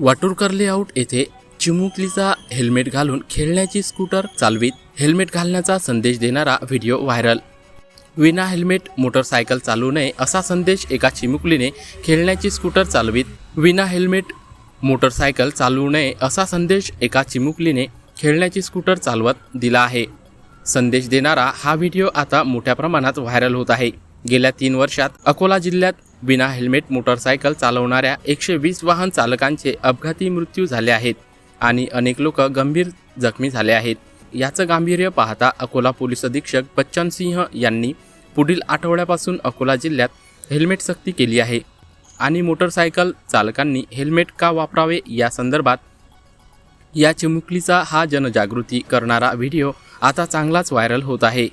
वाटूरकर layout येथे चिमुकलीचा helmet घालून खेळण्याची स्कूटर चालवीत. हेल्मेट घालण्याचा संदेश देणारा व्हिडिओ व्हायरल. विना हेल्मेट मोटरसायकल चालवू नये असा संदेश एका चिमुकलीने खेळण्याची स्कूटर चालवीत. विना हेल्मेट मोटरसायकल चालवू नये असा संदेश एका चिमुकलीने खेळण्याची स्कूटर चालवत दिला आहे. संदेश देणारा हा व्हिडिओ आता मोठ्या प्रमाणात व्हायरल होत आहे. गेल्या तीन वर्षात अकोला जिल्ह्यात विना हेल्मेट मोटरसायकल चालवणाऱ्या एकशे वीस वाहन चालकांचे अपघाती मृत्यू झाले आहेत आणि अनेक लोक गंभीर जखमी झाले आहेत. याचं गांभीर्य पाहता अकोला पोलीस अधीक्षक बच्चन सिंह यांनी पुढील आठवड्यापासून अकोला जिल्ह्यात हेल्मेट सक्ती केली आहे आणि मोटरसायकल चालकांनी हेल्मेट का वापरावे या संदर्भात या चिमुकलीचा हा जनजागृती करणारा व्हिडिओ आता चांगलाच व्हायरल होत आहे.